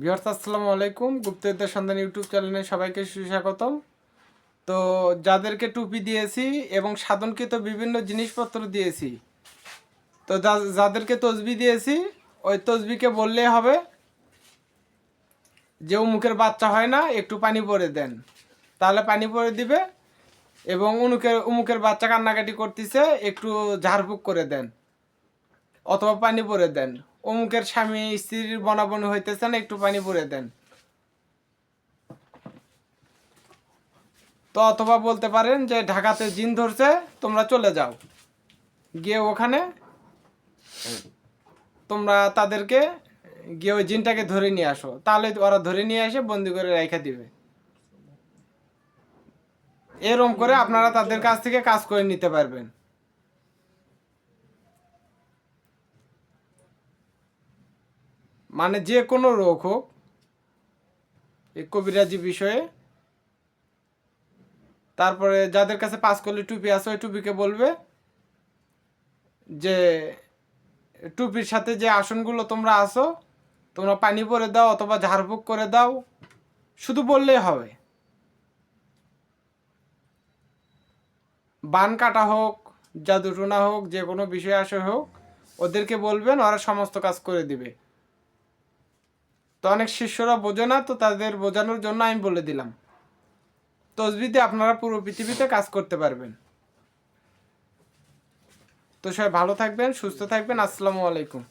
বিহার্স আসসালামু আলাইকুম। গুপ্তবিদ্যা সন্ধান ইউটিউব চ্যানেলে সবাইকে সুস্বাগতম। তো যাদেরকে টুপি দিয়েছি এবং সাধনকৃত বিভিন্ন জিনিসপত্র দিয়েছি, তো যাদেরকে তসবি দিয়েছি, ওই তসবিকে বললেই হবে যে মুখের বাচ্চা হয় না, একটু পানি পরে দেন। তাহলে পানি পরে দিবে এবং উনুকের উমুকের বাচ্চা কান্নাকাটি করতেছে, একটু ঝাড়ফুঁক করে দেন অথবা পানি পরে দেন। অমুকের স্বামী স্ত্রীর বনাবনি হইতেছে না, একটু পানি পরে দেন। তো অথবা বলতে পারেন যে ঢাকাতে জিন ধরছে, তোমরা চলে যাও। গিয়ে ওখানে তোমরা তাদেরকে গিয়ে ওই জিনটাকে ধরে নিয়ে আসো। তাহলে ওরা ধরে নিয়ে এসে বন্দি করে রেখে দিবে। এরম করে আপনারা তাদের কাছ থেকে কাজ করে নিতে পারবেন। মানে যে কোনো রোগ হোক, এই কবিরাজি বিষয়ে। তারপরে যাদের কাছে পাঁচ কলি টুপি আছে, ওই টুপিকে বলবে যে, টুপির সাথে যে আসনগুলো তোমরা আসো তোমরা পানি পরে দাও অথবা ঝাড়ফুঁক করে দাও, শুধু বললেই হবে। বান কাটা হোক, জাদুটোনা হোক, যে কোনো বিষয় আসে হোক, ওদেরকে বলবেন, ওরা সমস্ত কাজ করে দিবে। তো অনেক শিষ্যরা বোঝে না, তো তাদের বোঝানোর জন্য আমি বলে দিলাম। তসবিতে আপনারা পুরো পৃথিবীতে কাজ করতে পারবেন। তো সবাই ভালো থাকবেন, সুস্থ থাকবেন, আসসালামু আলাইকুম।